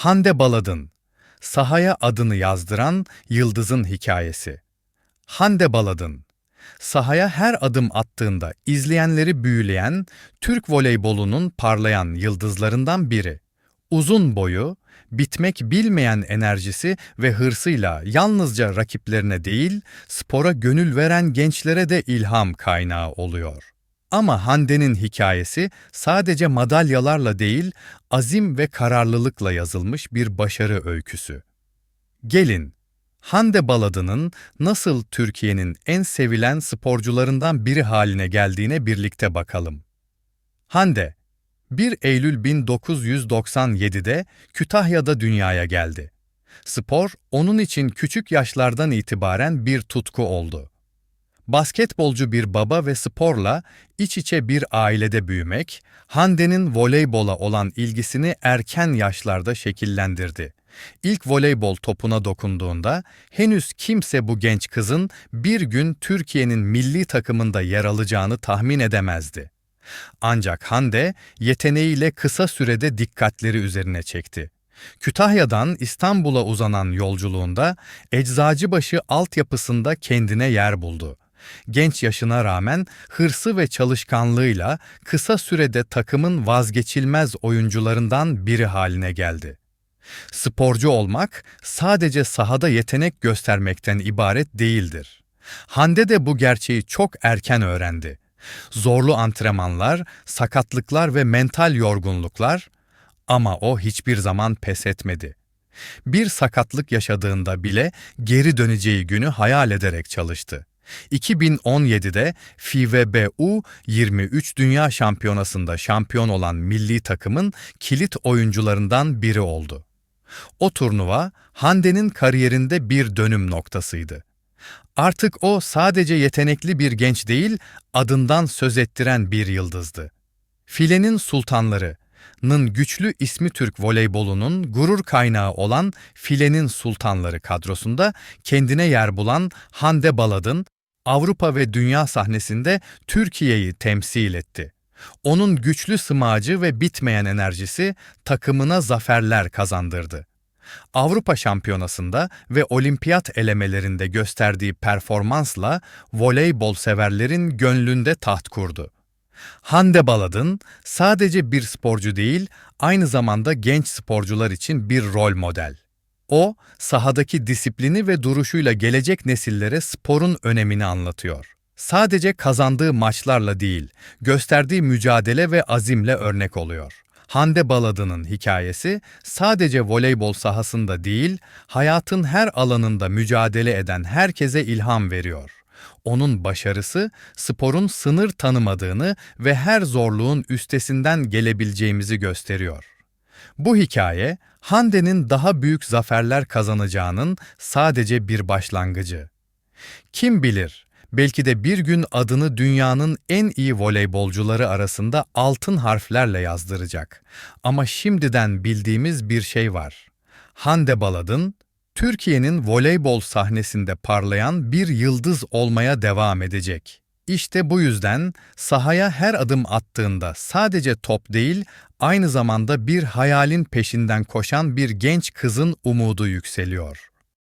Hande Baladın, sahaya adını yazdıran Yıldız'ın hikayesi. Hande Baladın, sahaya her adım attığında izleyenleri büyüleyen, Türk voleybolunun parlayan yıldızlarından biri. Uzun boyu, bitmek bilmeyen enerjisi ve hırsıyla yalnızca rakiplerine değil, spora gönül veren gençlere de ilham kaynağı oluyor. Ama Hande'nin hikayesi sadece madalyalarla değil, azim ve kararlılıkla yazılmış bir başarı öyküsü. Gelin, Hande Baladı'nın nasıl Türkiye'nin en sevilen sporcularından biri haline geldiğine birlikte bakalım. Hande, 1 Eylül 1997'de Kütahya'da dünyaya geldi. Spor, onun için küçük yaşlardan itibaren bir tutku oldu. Basketbolcu bir baba ve sporla iç içe bir ailede büyümek, Hande'nin voleybola olan ilgisini erken yaşlarda şekillendirdi. İlk voleybol topuna dokunduğunda henüz kimse bu genç kızın bir gün Türkiye'nin milli takımında yer alacağını tahmin edemezdi. Ancak Hande yeteneğiyle kısa sürede dikkatleri üzerine çekti. Kütahya'dan İstanbul'a uzanan yolculuğunda Eczacıbaşı altyapısında kendine yer buldu. Genç yaşına rağmen hırsı ve çalışkanlığıyla kısa sürede takımın vazgeçilmez oyuncularından biri haline geldi. Sporcu olmak sadece sahada yetenek göstermekten ibaret değildir. Hande de bu gerçeği çok erken öğrendi. Zorlu antrenmanlar, sakatlıklar ve mental yorgunluklar ama o hiçbir zaman pes etmedi. Bir sakatlık yaşadığında bile geri döneceği günü hayal ederek çalıştı. 2017'de FIVB 23 Dünya Şampiyonası'nda şampiyon olan milli takımın kilit oyuncularından biri oldu. O turnuva Hande'nin kariyerinde bir dönüm noktasıydı. Artık o sadece yetenekli bir genç değil, adından söz ettiren bir yıldızdı. Filenin Sultanları,'nın güçlü ismi Türk voleybolunun gurur kaynağı olan Filenin Sultanları kadrosunda kendine yer bulan Hande Baladın, Avrupa ve dünya sahnesinde Türkiye'yi temsil etti. Onun güçlü sımacı ve bitmeyen enerjisi takımına zaferler kazandırdı. Avrupa Şampiyonası'nda ve olimpiyat elemelerinde gösterdiği performansla voleybol severlerin gönlünde taht kurdu. Hande Baladın sadece bir sporcu değil, aynı zamanda genç sporcular için bir rol model. O, sahadaki disiplini ve duruşuyla gelecek nesillere sporun önemini anlatıyor. Sadece kazandığı maçlarla değil, gösterdiği mücadele ve azimle örnek oluyor. Hande Baladı'nın hikayesi sadece voleybol sahasında değil, hayatın her alanında mücadele eden herkese ilham veriyor. Onun başarısı sporun sınır tanımadığını ve her zorluğun üstesinden gelebileceğimizi gösteriyor. Bu hikaye, Hande'nin daha büyük zaferler kazanacağının sadece bir başlangıcı. Kim bilir, belki de bir gün adını dünyanın en iyi voleybolcuları arasında altın harflerle yazdıracak. Ama şimdiden bildiğimiz bir şey var. Hande Baladın, Türkiye'nin voleybol sahnesinde parlayan bir yıldız olmaya devam edecek. İşte bu yüzden sahaya her adım attığında sadece top değil, aynı zamanda bir hayalin peşinden koşan bir genç kızın umudu yükseliyor.